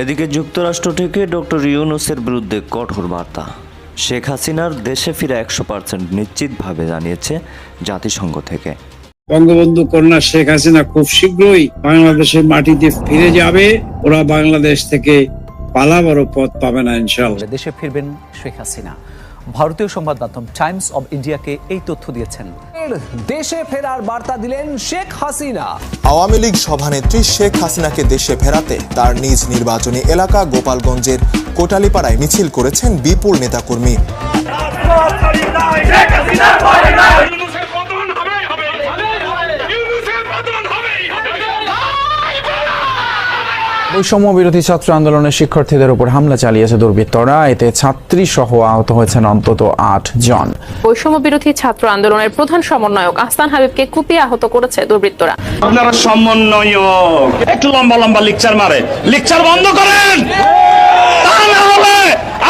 এদিকে যুক্তরাষ্ট্র থেকে ডক্টর ইউনুসের বিরুদ্ধে কঠোর বার্তা। শেখ হাসিনার দেশে ফিরে একশো পার্সেন্ট নিশ্চিতভাবে জানিয়েছে জাতিসংঘ থেকে। বঙ্গবন্ধু কন্যা শেখ হাসিনা খুব শীঘ্রই বাংলাদেশের মাটিতে ফিরে যাবে। ওরা বাংলাদেশ থেকে পালাবারও পথ পাবে না ইনশাল্লাহ দেশে ফিরবেন শেখ হাসিনা। ভারতীয় সংবাদ মাধ্যম টাইমস অব ইন্ডিয়াকে এই তথ্য দিয়েছেন। দেশে ফেরার বার্তা দিলেন শেখ হাসিনা। আওয়ামী লীগ সভানেত্রী শেখ হাসিনাকে দেশে ফেরাতে তার নিজ নির্বাচনী এলাকা গোপালগঞ্জের কোটালিপাড়ায় মিছিল করেছেন বিপুল নেতাকর্মী। বৈষম্য বিরোধী ছাত্র আন্দোলনের শিক্ষার্থীদের উপর হামলা চালিয়েছে দুর্বৃত্তরা। এতে ছাত্রী সহ আহত হয়েছেন অন্তত আট জন। বৈষম্য বিরোধী ছাত্র আন্দোলনের প্রধান সমন্বয়ক আহসান হাবিবকে কুপিয়ে আহত করেছে দুর্বৃত্তরা। আপনারা সমন্বয়ক একটু লম্বা লম্বা লেকচার মারে। লেকচার বন্ধ করেন! তা না হলে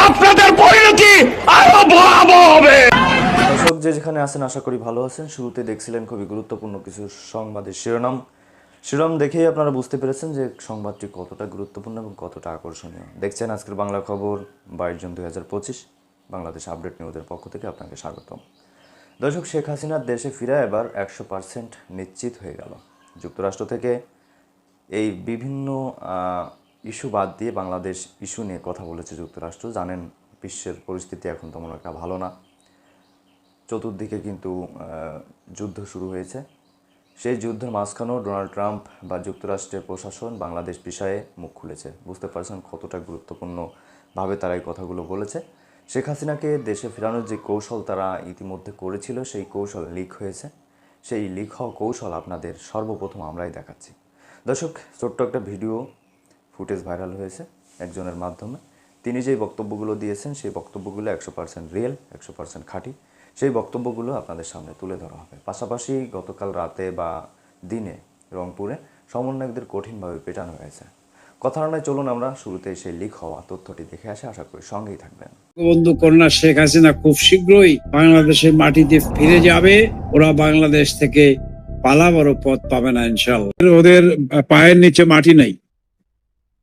আপনাদের পরিণতি আরও ভয়াবহ হবে। দর্শক যে যেখানে আছেন আশা করি ভালো আছেন। শুরুতে দেখছিলেন খুবই গুরুত্বপূর্ণ কিছু সংবাদের শিরোনাম। শিরোনাম দেখেই আপনারা বুঝতে পেরেছেন যে সংবাদটি কতটা গুরুত্বপূর্ণ এবং কতটা আকর্ষণীয়। দেখছেন আজকের বাংলা খবর, বাইশ জুন দুই হাজার পঁচিশ, বাংলাদেশ আপডেট নিউজের পক্ষ থেকে আপনাকে স্বাগতম। দর্শক, শেখ হাসিনার দেশে ফিরে এবার একশো পার্সেন্ট নিশ্চিত হয়ে গেল। যুক্তরাষ্ট্র থেকে এই বিভিন্ন ইস্যু বাদ দিয়ে বাংলাদেশ ইস্যু নিয়ে কথা বলেছে যুক্তরাষ্ট্র। জানেন, বিশ্বের পরিস্থিতি এখন তেমন একটা ভালো না। চতুর্দিকে কিন্তু যুদ্ধ শুরু হয়েছে। সেই যুদ্ধের মাঝখানেও ডোনাল্ড ট্রাম্প বা যুক্তরাষ্ট্রের প্রশাসন বাংলাদেশ বিষয়ে মুখ খুলেছে। বুঝতে পারছেন কতটা গুরুত্বপূর্ণভাবে তারা এই কথাগুলো বলেছে। শেখ হাসিনাকে দেশে ফেরানোর যে কৌশল তারা ইতিমধ্যে করেছিল, সেই কৌশল লিক হয়েছে। সেই লিক হওয়া কৌশল আপনাদের সর্বপ্রথম আমরাই দেখাচ্ছি। দর্শক, ছোট্ট একটা ভিডিও, ফুটেজ ভাইরাল হয়েছে একজনের মাধ্যমে। তিনি যেই বক্তব্যগুলো দিয়েছেন, সেই বক্তব্যগুলো একশো পার্সেন্ট রিয়েল, একশো পার্সেন্ট খাঁটি। সেই বক্তব্যগুলো আপনাদের সামনে তুলে ধরা হবে। পাশাপাশি গতকাল রাতে বা দিনে রংপুরে সমন্বয়কদের কঠিনভাবে পেটানো হয়েছে। কথা নয় চলুন আমরা শুরুতে সেই লিক হওয়া তথ্যটি দেখে আসে। আশা করি সঙ্গেই থাকবেন। বন্ধু কন্যা শেখ হাসিনা খুব শীঘ্রই বাংলাদেশের মাটিতে ফিরে যাবে। ওরা বাংলাদেশ থেকে পালাবারও পথ পাবে না ইনশাল্লাহ ওদের পায়ের নিচে মাটি নেই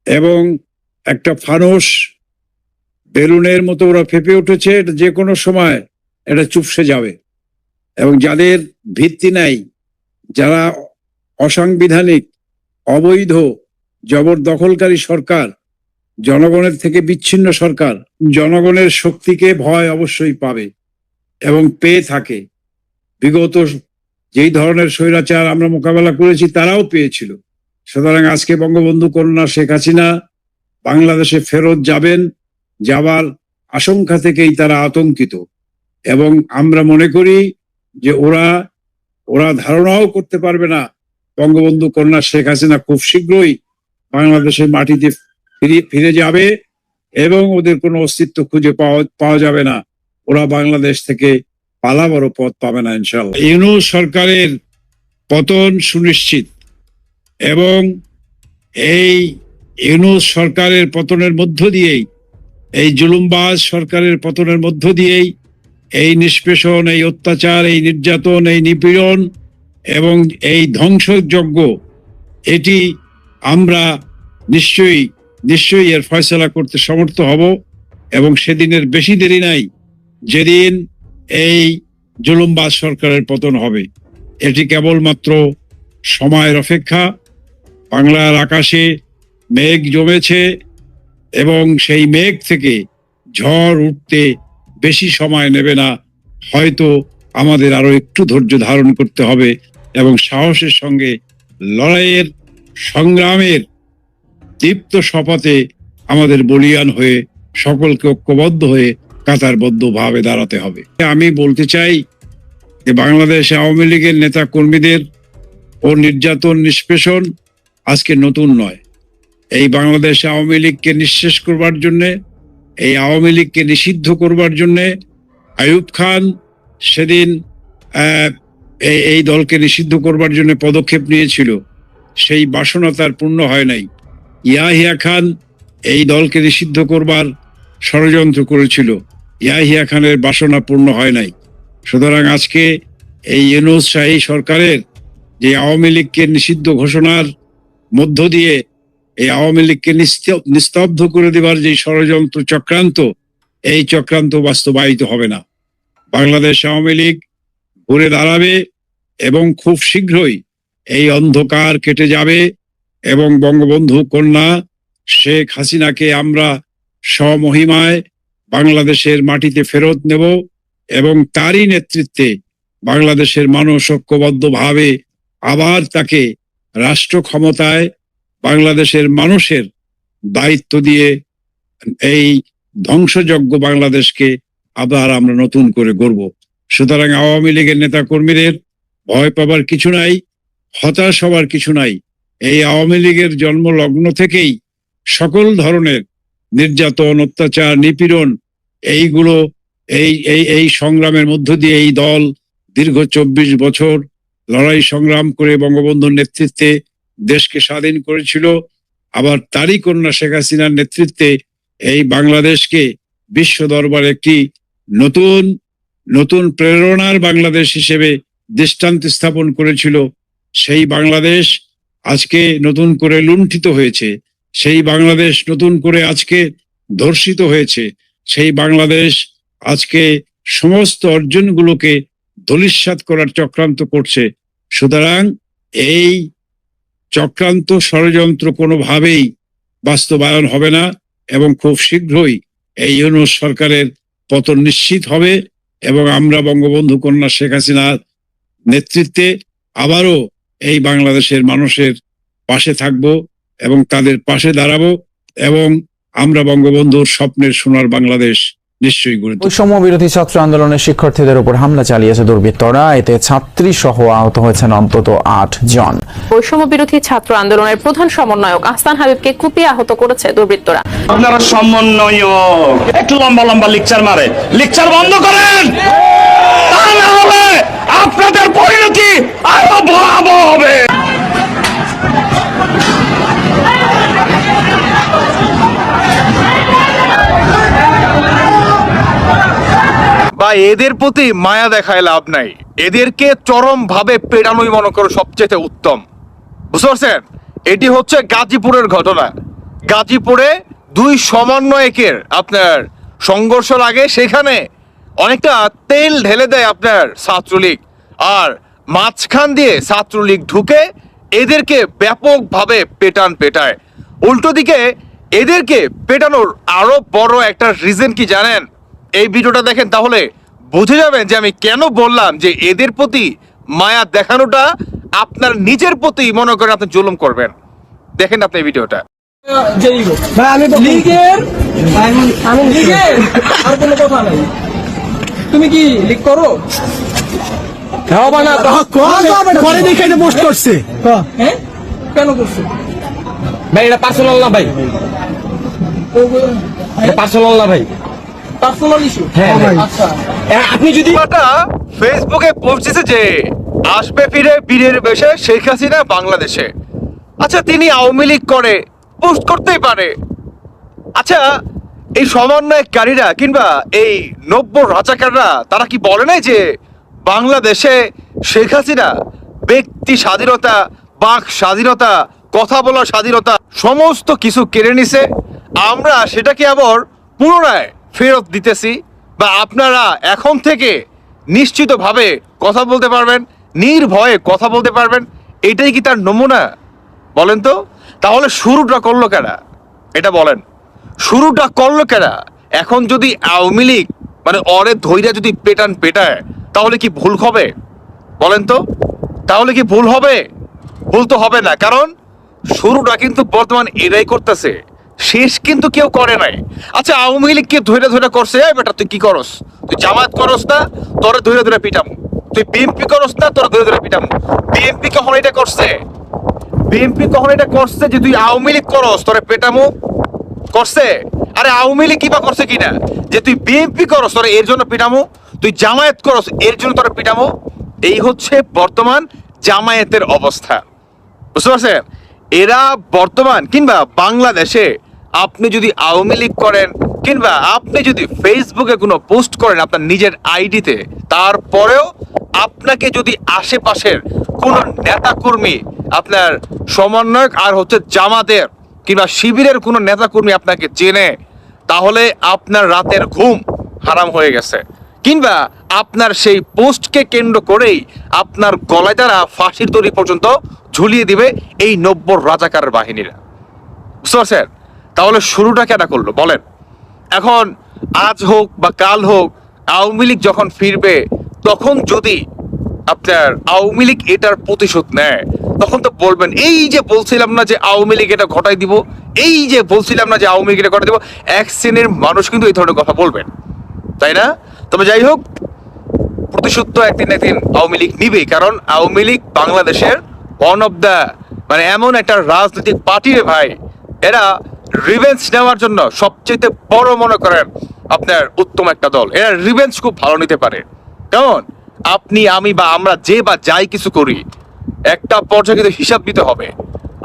এবং একটা ফানুস বেলুনের মতো ওরা ফেপে উঠেছে। যে কোনো সময় এটা চুপসে যাবে। এবং যাদের ভিত্তি নাই, যারা অসাংবিধানিক, অবৈধ, জবরদখলকারী সরকার, জনগণের থেকে বিচ্ছিন্ন সরকার, জনগণের শক্তিকে ভয় অবশ্যই পাবে এবং পেয়ে থাকে। বিগত যেই ধরনের স্বৈরাচার আমরা মোকাবেলা করেছি, তারাও পেয়েছিল। সুতরাং আজকে বঙ্গবন্ধু কন্যা শেখ হাসিনা বাংলাদেশে ফেরত যাবেন যাবার আশঙ্কা থেকেই তারা আতঙ্কিত। এবং আমরা মনে করি যে ওরা ওরা ধারণাও করতে পারবে না। বঙ্গবন্ধু কন্যা শেখ হাসিনা খুব শীঘ্রই বাংলাদেশের মাটিতে ফিরে ফিরে যাবে এবং ওদের কোনো অস্তিত্ব খুঁজে পাওয়া পাওয়া যাবে না। ওরা বাংলাদেশ থেকে পালাবারও পথ পাবে না ইনশাল্লাহ ইউনুস সরকারের পতন সুনিশ্চিত এবং এই ইউনুস সরকারের পতনের মধ্য দিয়েই, এই জুলুমবাজ সরকারের পতনের মধ্য দিয়েই এই নিষ্পেষণ, এই অত্যাচার, এই নির্যাতন, এই নিপীড়ন এবং এই ধ্বংসযজ্ঞ, এটি আমরা নিশ্চয়ই নিশ্চয়ই এর ফয়সলা করতে সমর্থ হব এবং সেদিনের বেশি দেরি নাই, যেদিন এই জুলুমবাজ সরকারের পতন হবে। এটি কেবলমাত্র সময়ের অপেক্ষা, বাংলার আকাশে মেঘ জমেছে এবং সেই মেঘ থেকে ঝড় উঠতে বেশি সময় নেবে না, হয়তো আমাদের আরও একটু ধৈর্য ধারণ করতে হবে এবং সাহসের সঙ্গে লড়াইয়ের সংগ্রামের দীপ্ত শপথে আমাদের বলিয়ান হয়ে সকলকে ঐক্যবদ্ধ হয়ে কাতারবদ্ধ ভাবে দাঁড়াতে হবে। আমি বলতে চাই যে বাংলাদেশ আওয়ামী লীগের নেতা কর্মীদের ও নির্যাতন নিষ্পেষণ আজকে নতুন নয়। এই বাংলাদেশ আওয়ামী লীগকে নিঃশেষ করবার জন্য এই আওয়ামী লীগকে নিষিদ্ধ করবার জন্যে আয়ুব খান সেদিন এই- দলকে নিষিদ্ধ করবার জন্য পদক্ষেপ নিয়েছিল। সেই বাসনা তার পূর্ণ হয় নাই। ইয়াহিয়া খান এই দলকে নিষিদ্ধ করবার ষড়যন্ত্র করেছিল। ইয়াহিয়া খানের বাসনা পূর্ণ হয় নাই। সুতরাং আজকে এই ইউনুস শাহী সরকারের যে আওয়ামী লীগকে নিষিদ্ধ ঘোষণার মধ্য দিয়ে এই আওয়ামী লীগকে নিস্ত- নিস্তব্ধ করে দেবার যে ষড়যন্ত্র চক্রান্ত, এই চক্রান্ত বাস্তবায়িত হবে না। বাংলাদেশ আওয়ামী লীগ ঘুরে দাঁড়াবে এবং খুব শীঘ্রই এই অন্ধকার কেটে যাবে এবং বঙ্গবন্ধু কন্যা শেখ হাসিনাকে আমরা স্বমহিমায় বাংলাদেশের মাটিতে ফেরত নেব এবং তারই নেতৃত্বে বাংলাদেশের মানুষ ঐক্যবদ্ধভাবে আবার তাকে রাষ্ট্র ক্ষমতায় বাংলাদেশের মানুষের দায়িত্ব দিয়ে এই ধ্বংসযজ্ঞ বাংলাদেশকে আবার আমরা নতুন করে গড়ব। সুতরাং আওয়ামী লীগের নেতা কর্মীদের ভয় পাবার কিছু নাই, হতাশ হওয়ার কিছু নাই। এই আওয়ামী লীগের জন্মলগ্ন থেকেই সকল ধরনের নির্যাতন, অত্যাচার, নিপীড়ন, এইগুলো এই এই এই সংগ্রামের মধ্য দিয়ে এই দল দীর্ঘ চব্বিশ বছর লড়াই সংগ্রাম করে বঙ্গবন্ধুর নেতৃত্বে দেশকে স্বাধীন করেছিল। আবার তারই কন্যা শেখ হাসিনার নেতৃত্বে এই বাংলাদেশকে বিশ্ব দরবার একটি নতুন নতুন প্রেরণার বাংলাদেশ হিসেবে দৃষ্টান্ত স্থাপন করেছিল। সেই বাংলাদেশ আজকে নতুন করে লুণ্ঠিত হয়েছে। সেই বাংলাদেশ নতুন করে আজকে ধর্ষিত হয়েছে। সেই বাংলাদেশ আজকে সমস্ত অর্জনগুলোকে ধলিস্বাত করার চক্রান্ত করছে। সুতরাং এই চক্রান্ত ষড়যন্ত্র কোনোভাবেই বাস্তবায়ন হবে না এবং খুব শীঘ্রই এই ইউনুস সরকারের পতন নিশ্চিত হবে এবং আমরা বঙ্গবন্ধু কন্যা শেখ হাসিনার নেতৃত্বে আবারও এই বাংলাদেশের মানুষের পাশে থাকব এবং তাদের পাশে দাঁড়াবো এবং আমরা বঙ্গবন্ধুর স্বপ্নের সোনার বাংলাদেশ নিশ্চয়ই গুরুত্ব। বৈষম্য বিরোধী ছাত্র আন্দোলনের শিক্ষার্থীদের উপর হামলা চালিয়েছে দুর্বৃত্তরা। এতে ছাত্রী সহ আহত হয়েছেন অন্তত আট জন। বৈষম্য বিরোধী ছাত্র আন্দোলনের প্রধান সমন্বয়ক আহসান হাবিবকে কুপিয়ে আহত করেছে দুর্বৃত্তরা। আপনারা সমন্বয়ক। একটু লম্বা লম্বা লিকচার মারে। লিকচার বন্ধ করেন! এদের প্রতি মায়া দেখায় লাভ নাই। এদেরকে চরম ভাবে পেড়ানোই মনে করো সবচেয়ে উত্তম। বুঝতে পারছেন? এটি হচ্ছে গাজীপুরের ঘটনা। গাজীপুরে দুই সমন্বয়কের আপনার সংঘর্ষ লাগে। সেখানে অনেকটা তেল ঢেলে দেয় আপনার ছাত্রলীগ। আর মাঝখান দিয়ে ছাত্রলীগ ঢুকে এদেরকে ব্যাপকভাবে পেটান পেটায়। উল্টো দিকে এদেরকে পেটানোর আরও বড় একটা রিজন কি জানেন? এই ভিডিওটা দেখেন তাহলে। বুঝে যাবেন যে আমি কেন বললাম যে এদের প্রতি মায়া দেখানোটা আপনার নিজের প্রতি মনে করেন আপনি জুলুম করবেন। দেখেন আপনি এই ভিডিওটা। লিগের? আমি লিগের? আর কোনো কথা নাই। তুমি কি লিগ করো? ঘরে দেখে পোস্ট করছে। হ্যাঁ কেন করছ? ভাই এটা পার্সোনাল না ভাই। পার্সোনাল না ভাই। পার্সোনাল ইস্যু হ্যাঁ আচ্ছা। আপনি যদি একটা ফেসবুকে পৌঁছেছে যে আসবে ফিরে বীরের বেশে শেখ হাসিনা বাংলাদেশে। আচ্ছা তিনি আওয়ামী লীগ করে পোস্ট করতেই পারে। আচ্ছা এই সমন্বয়কারীরা কিংবা এই নব্য রাজাকাররা তারা কি বলে নাই যে বাংলাদেশে শেখ হাসিনা ব্যক্তি স্বাধীনতা বাক স্বাধীনতা কথা বলার স্বাধীনতা সমস্ত কিছু কেড়ে নিছে। আমরা সেটাকে আবার পুনরায় ফেরত দিতেছি বা আপনারা এখন থেকে নিশ্চিতভাবে কথা বলতে পারবেন, নির্ভয়ে কথা বলতে পারবেন, এটাই কি তার নমুনা? বলেন তো, তাহলে শুরুটা করল কেনা এটা বলেন। শুরুটা করল কেনা এখন যদি আওয়ামী লীগ মানে অরে ধৈর্য যদি পেটান পেটায়, তাহলে কি ভুল হবে? বলেন তো, তাহলে কি ভুল হবে? ভুল তো হবে না, কারণ শুরুটা কিন্তু বর্তমান এরাই করতেছে। শেষ কিন্তু কেউ করে নাই। আচ্ছা আওয়ামী লীগ কে ধৈর্য ধৈর্য করছে? বেটা, তুই কি করস? তুই জামাত করস না? তোরে ধৈর্য ধৈর্য পিটামু। তুই বিএনপি করস না? তোর ধৈর্য ধৈর্য পিটামু। বিএনপি কখন এটা করছে? বিএনপি কখন এটা করছে যে তুই আওয়ামী লীগ করস? তোরে পেটামু? করছে? আরে, আওয়ামী লীগ কিবা করছে কিনা? যে তুই বিএনপি করস, তোরে এর জন্য পিটামু। তুই জামায়াত করস, এর জন্য তোরে পিটামু। এই হচ্ছে বর্তমান জামায়াতের অবস্থা। বুঝতে পারছেন? এরা বর্তমান কিংবা বাংলাদেশে আপনি যদি আওয়ামী লীগ করেন কিংবা আপনি যদি ফেসবুকে কোনো পোস্ট করেন আপনার নিজের আইডিতে তারপরেও আপনাকে যদি আশেপাশের কোনো নেতাকর্মী আপনার সমন্বয়ক আর হচ্ছে জামাতের কিংবা শিবিরের কোনো নেতাকর্মী আপনাকে চেনে, তাহলে আপনার রাতের ঘুম হারাম হয়ে গেছে। কিংবা আপনার সেই পোস্টকে কেন্দ্র করেই আপনার গলায় তারা ফাঁসির দড়ি পর্যন্ত ঝুলিয়ে দিবে এই নব্য রাজাকার বাহিনীরা। বুঝতে পারছেন? তাহলে শুরুটা কেনা করল? বলেন। এখন আজ হোক বা কাল হোক, আওয়ামী লীগ যখন ফিরবে, তখন যদি আপনার আওয়ামী লীগ এটার প্রতিশোধ নেয়, তখন তো বলবেন, এই যে বলছিলাম না যে আওয়ামী লীগ এটা ঘটাই দিব, এই যে বলছিলাম না যে আওয়ামী লীগ এটা ঘটাই দিব, এক শ্রেণির মানুষ কিন্তু এই ধরনের কথা বলবেন। তাই না? তবে যাই হোক, প্রতিশোধ তো একদিন একদিন আওয়ামী লীগ নিবেই, কারণ আওয়ামী লীগ বাংলাদেশের ওয়ান অফ দ্য মানে এমন একটা রাজনৈতিক পার্টি রে ভাই। এরা রিভেঞ্জ নেওয়ার জন্য সবচেয়ে বড় মনে করেন আপনার উত্তম একটা দল। এরা রিভেঞ্জ খুব ভালো নিতে পারে। কেমন? আপনি, আমি বা আমরা যে বা যাই কিছু করি, একটা পর্যায়ে কিন্তু হিসাব দিতে হবে।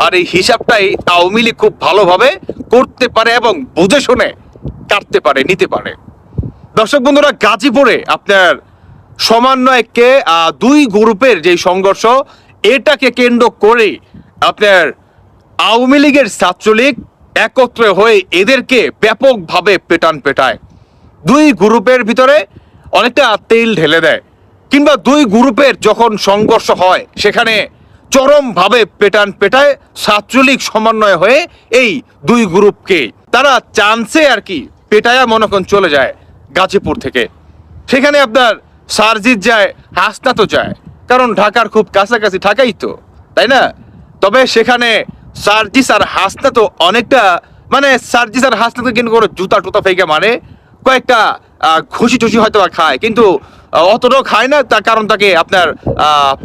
আর এই হিসাবটাই আওয়ামী লীগ খুব ভালোভাবে করতে পারে এবং বুঝে শুনে কাটতে পারে, নিতে পারে। দর্শক বন্ধুরা, গাজীপুরে আপনার সমন্বয়কে দুই গ্রুপের যে সংঘর্ষ, এটাকে কেন্দ্র করে আপনার আওয়ামী লীগের ছাত্রলীগ একত্রে হয়ে এদেরকে ব্যাপকভাবে পেটান পেটায়। দুই গ্রুপের ভিতরে অনেকটা তেল ঢেলে দেয় কিংবা দুই গ্রুপের যখন সংঘর্ষ হয়, সেখানে চরমভাবে পেটান পেটায় ছাত্রলীগ সমন্বয় হয়ে এই দুই গ্রুপকে। তারা চান্সে আর কি পেটায়া মনে করেন চলে যায় গাজীপুর থেকে। সেখানে আপনার সারজিৎ যায় হাসনা তো যায়। কারণ ঢাকার খুব কাছাকাছি ঢাকাই তো, তাই না? তবে সেখানে সার্জিস আর হাসনা তো অনেকটা মানে সার্জিস আর হাসনাকে কিন্তু করে জুতা টুতা ফেকে মারে, কয়েকটা ঘুষি টুসি হয়তো বা খায়, কিন্তু অতটাও খায় না, তার কারণ তাকে আপনার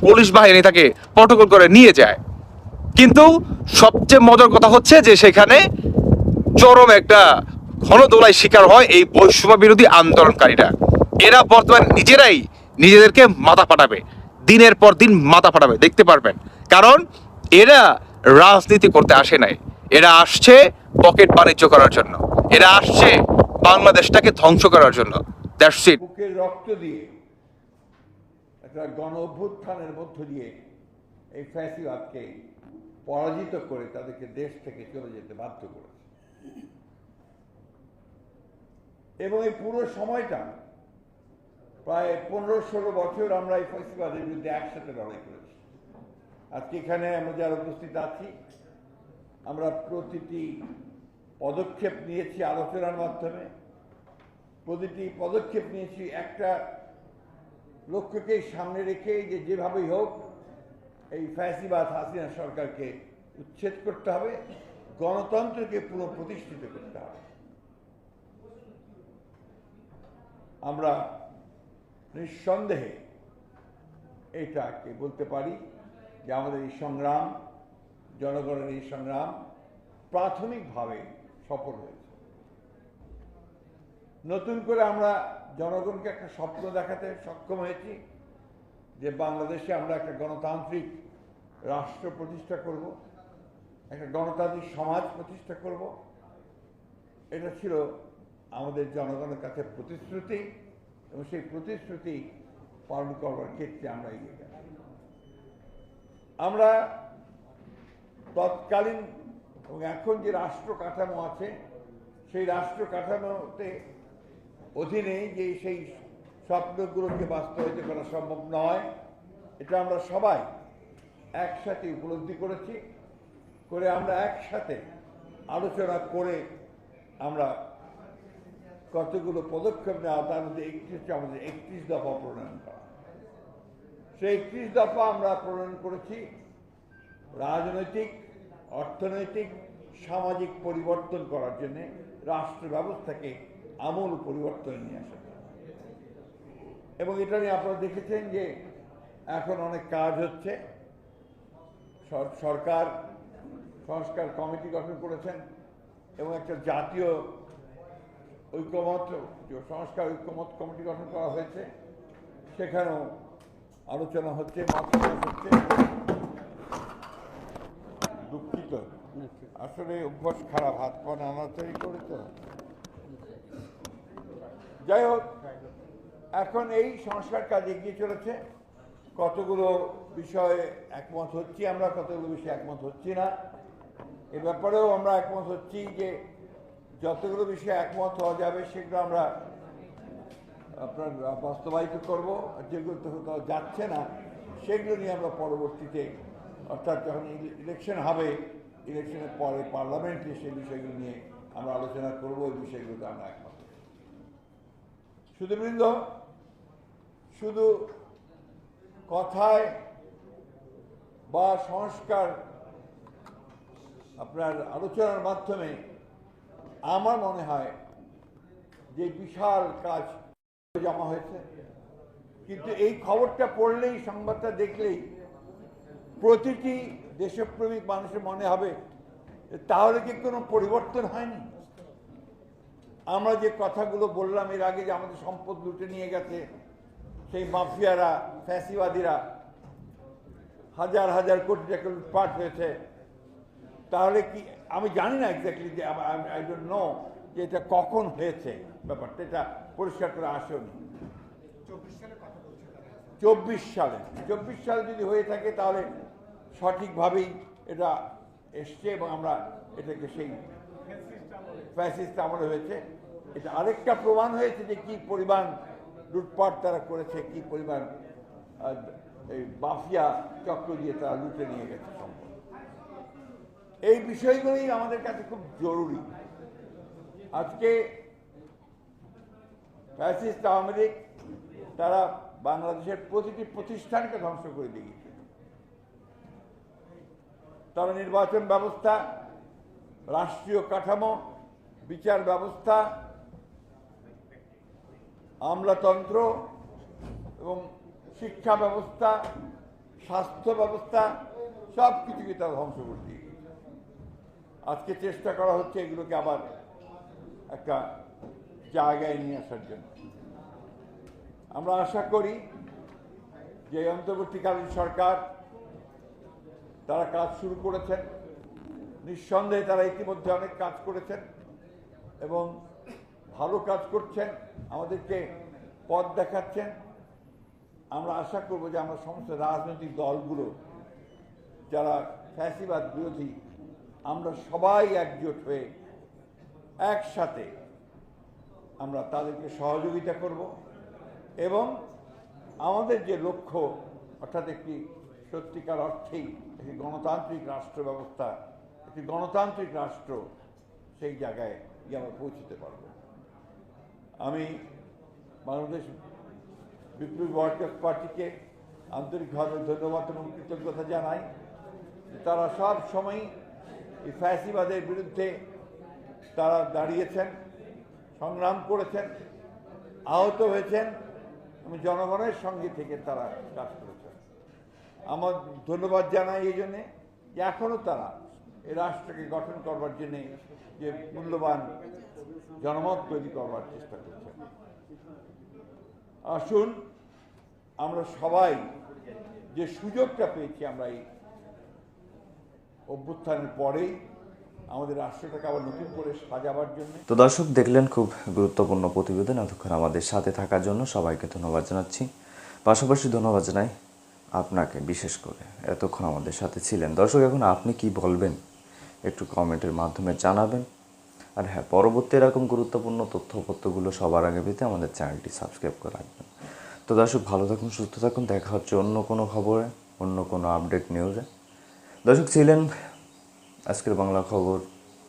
পুলিশ বাহিনী তাকে প্রটোকল করে নিয়ে যায়। কিন্তু সবচেয়ে মজার কথা হচ্ছে যে সেখানে চরম একটা ঘনদোলায় শিকার হয় এই বৈষম্য বিরোধী আন্দোলনকারীরা। এরা বর্তমানে নিজেরাই নিজেদেরকে মাথা ফাটাবে, দিনের পর দিন মাথা ফাটাবে, দেখতে পারবেন। কারণ এরা রাজনীতি করতে আসে নাই। এরা আসছে পকেট বাণিজ্য করার জন্য। এরা আসছে বাংলাদেশটাকে ধ্বংস করার জন্য। দ্যাটস ইট বুকের রক্ত দিয়ে একটা গণ অভ্যুত্থানের মধ্য দিয়ে এই ফ্যাসিবাদকে পরাজিত করে তাদেরকে দেশ থেকে চলে যেতে বাধ্য করেছে। এবং এই পুরো সময়টা প্রায় পনেরো ষোলো বছর আমরা এই ফ্যাসিবাদের বিরুদ্ধে একসাথে লড়াই করেছি। আজকে এখানে আমরা যারা উপস্থিত আছি, আমরা প্রতিটি পদক্ষেপ নিয়েছি আলোচনার মাধ্যমে। প্রতিটি পদক্ষেপ নিয়েছি একটা লক্ষ্যকেই সামনে রেখে যে যেভাবেই হোক এই ফ্যাসিবাদ হাসিনা সরকারকে উচ্ছেদ করতে হবে, গণতন্ত্রকে পুনঃপ্রতিষ্ঠিত করতে হবে। আমরা নিঃসন্দেহে এটাকে বলতে পারি যে আমাদের এই সংগ্রাম, জনগণের এই সংগ্রাম প্রাথমিকভাবে সফল হয়েছে। নতুন করে আমরা জনগণকে একটা স্বপ্ন দেখাতে সক্ষম হয়েছি যে বাংলাদেশে আমরা একটা গণতান্ত্রিক রাষ্ট্র প্রতিষ্ঠা করব, একটা গণতান্ত্রিক সমাজ প্রতিষ্ঠা করব। এটা ছিল আমাদের জনগণের কাছে প্রতিশ্রুতি এবং সেই প্রতিশ্রুতি পালন করবার ক্ষেত্রে আমরা এগিয়ে গেলাম। আমরা তৎকালীন এবং এখন যে রাষ্ট্র কাঠামো আছে, সেই রাষ্ট্র কাঠামোতে অধীনে যে সেই স্বপ্নগুলোকে বাস্তবায়িত করা সম্ভব নয়, এটা আমরা সবাই একসাথে উপলব্ধি করেছি। করে আমরা একসাথে আলোচনা করে আমরা কতগুলো পদক্ষেপ নেওয়া তার মধ্যে একটি হচ্ছে আমাদের একত্রিশ দফা প্রণয়ন করা। সেই একত্রিশ দফা আমরা প্রণয়ন করেছি। রাজনৈতিক, অর্থনৈতিক, সামাজিক পরিবর্তন করার জন্য রাষ্ট্র ব্যবস্থাকে আমূল পরিবর্তন নিয়ে আসা। এবং এটা নিয়ে আপনারা দেখেছেন যে এখন অনেক কাজ হচ্ছে। সরকার, সংস্কার কমিটি গঠন করেছেন এবং একটা জাতীয় ঐক্যমত, সংস্কার ঐক্যমত কমিটি গঠন করা হয়েছে। সেখানেও আলোচনা হচ্ছে হচ্ছে। দুঃখিত। আসলে অভ্যাস খারাপ, হাত পা নাড়াচাড়ি করে তো। যাই হোক, এখন এই সংস্কার কাজ এগিয়ে চলেছে। কতগুলো বিষয়ে একমত হচ্ছি আমরা, কতগুলো বিষয়ে একমত হচ্ছি না, এ ব্যাপারেও আমরা একমত হচ্ছি যে যতগুলো বিষয়ে একমত হওয়া যাবে, সেগুলো আমরা আপনার বাস্তবায়িত করব যেগুলো যাচ্ছে না, সেগুলো নিয়ে আমরা পরবর্তীতে, অর্থাৎ যখন ইলে- ইলেকশন হবে, ইলেকশনের পরে পার্লামেন্টে সেই বিষয়গুলো নিয়ে আমরা আলোচনা করব ওই বিষয়গুলোতে আমরা একমত। শুধু বৃন্দ শুধু কথায় বা সংস্কার আপনার আলোচনার মাধ্যমে আমার মনে হয় যে বিশাল কাজ জমা হয়েছে। কিন্তু এই খবরটা পড়লেই, সংবাদটা দেখলেই প্রতিটি দেশপ্রেমিক মানুষের মনে হবে, তাহলে কি কোনো পরিবর্তন হয়নি? আমরা যে কথাগুলো বললাম এর আগে যে আমাদের সম্পদ লুটে নিয়ে গেছে, সেই মাফিয়ারা, ফ্যাসিবাদীরা হাজার হাজার কোটি টাকা লুটপাট হয়েছে। তাহলে কি, আমি জানি না এক্স্যাক্টলি যে আই ডোন্ট নো যে এটা কখন হয়েছে ব্যাপারটা। এটা পরিষ্কার করে আসেনি। চব্বিশ সালে চব্বিশ সালে। যদি হয়ে থাকে তাহলে সঠিকভাবেই এটা এসছে এবং আমরা এটাকে সেই ফ্যাসিস্ট আমলে হয়েছে। এটা আরেকটা প্রমাণ হয়েছে যে কি পরিমাণ লুটপাট তারা করেছে কি পরিমাণ এই মাফিয়া চক্র দিয়ে তারা লুটে নিয়ে গেছে সম্পদ এই বিষয়গুলোই আমাদের কাছে খুব জরুরি। আজকে ফ্যাসিস্ট আওয়ামী তারা বাংলাদেশের প্রতিটি প্রতিষ্ঠানকে ধ্বংস করে দিয়েছে তারা নির্বাচন ব্যবস্থা, রাষ্ট্রীয় কাঠামো, বিচার ব্যবস্থা, আমলাতন্ত্র এবং শিক্ষা ব্যবস্থা, স্বাস্থ্য ব্যবস্থা সব কিছুকে তারা ধ্বংস করে দিয়ে গেছে। আজকে চেষ্টা করা হচ্ছে এগুলোকে আবার একটা জায়গায় নিয়ে আসার জন্য। আমরা আশা করি যে অন্তর্বর্তীকালীন সরকার তারা কাজ শুরু করেছেন। নিঃসন্দেহে তারা ইতিমধ্যে অনেক কাজ করেছেন এবং ভালো কাজ করছেন, আমাদেরকে পথ দেখাচ্ছেন। আমরা আশা করব যে আমরা সমস্ত রাজনৈতিক দলগুলো, যারা ফ্যাসিবাদ বিরোধী, আমরা সবাই একজোট হয়ে একসাথে আমরা তাদেরকে সহযোগিতা করব এবং আমাদের যে লক্ষ্য, অর্থাৎ একটি সত্যিকার অর্থেই একটি গণতান্ত্রিক রাষ্ট্র ব্যবস্থা, একটি গণতান্ত্রিক রাষ্ট্র, সেই জায়গায় গিয়ে আমরা পৌঁছতে পারব। আমি বাংলাদেশ বিপ্লবী ওয়ার্কার্স পার্টিকে আন্তরিকভাবে ধন্যবাদ এবং কৃতজ্ঞতা জানাই। তারা সব সময় এই ফ্যাসিবাদের বিরুদ্ধে তারা দাঁড়িয়েছেন। সংগ্রাম করেছেন, আহত হয়েছেন, এবং জনগণের সঙ্গে থেকে তারা কাজ করেছেন। আমার ধন্যবাদ জানাই এই জন্যে যে এখনও তারা এই রাষ্ট্রকে গঠন করবার জন্যে যে মূল্যবান জনমত তৈরি করবার চেষ্টা করছেন। আসুন, আমরা সবাই যে সুযোগটা পেয়েছি আমরা এই অভ্যুত্থানের পরেই আমাদের রাষ্ট্রটাকে আবার নতুন করে সাজাবার জন্য। তো দর্শক, দেখলেন খুব গুরুত্বপূর্ণ প্রতিবেদন। এতক্ষণ আমাদের সাথে থাকার জন্য সবাইকে ধন্যবাদ জানাচ্ছি। পাশাপাশি ধন্যবাদ জানাই আপনাকে বিশেষ করে। এতক্ষণ আমাদের সাথে ছিলেন। দর্শক, এখন আপনি কি বলবেন? একটু কমেন্টের মাধ্যমে জানাবেন। আর হ্যাঁ পরবর্তী এরকম গুরুত্বপূর্ণ তথ্যপত্রগুলো সবার আগে পেতে আমাদের চ্যানেলটি সাবস্ক্রাইব করে রাখবেন। তো দর্শক, ভালো থাকুন, সুস্থ থাকুন। দেখা হচ্ছে অন্য কোনো খবরে, অন্য কোনো আপডেট নিউজে। দর্শক, ছিলেন আজকের বাংলা খবর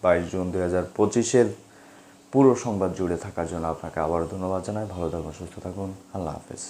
বাইশ জুন দুই হাজার পঁচিশের পুরো সংবাদ জুড়ে থাকার জন্য আপনাকে আবার ধন্যবাদ জানাই। ভালো থাকুন, সুস্থ থাকুন। আল্লাহ হাফেজ।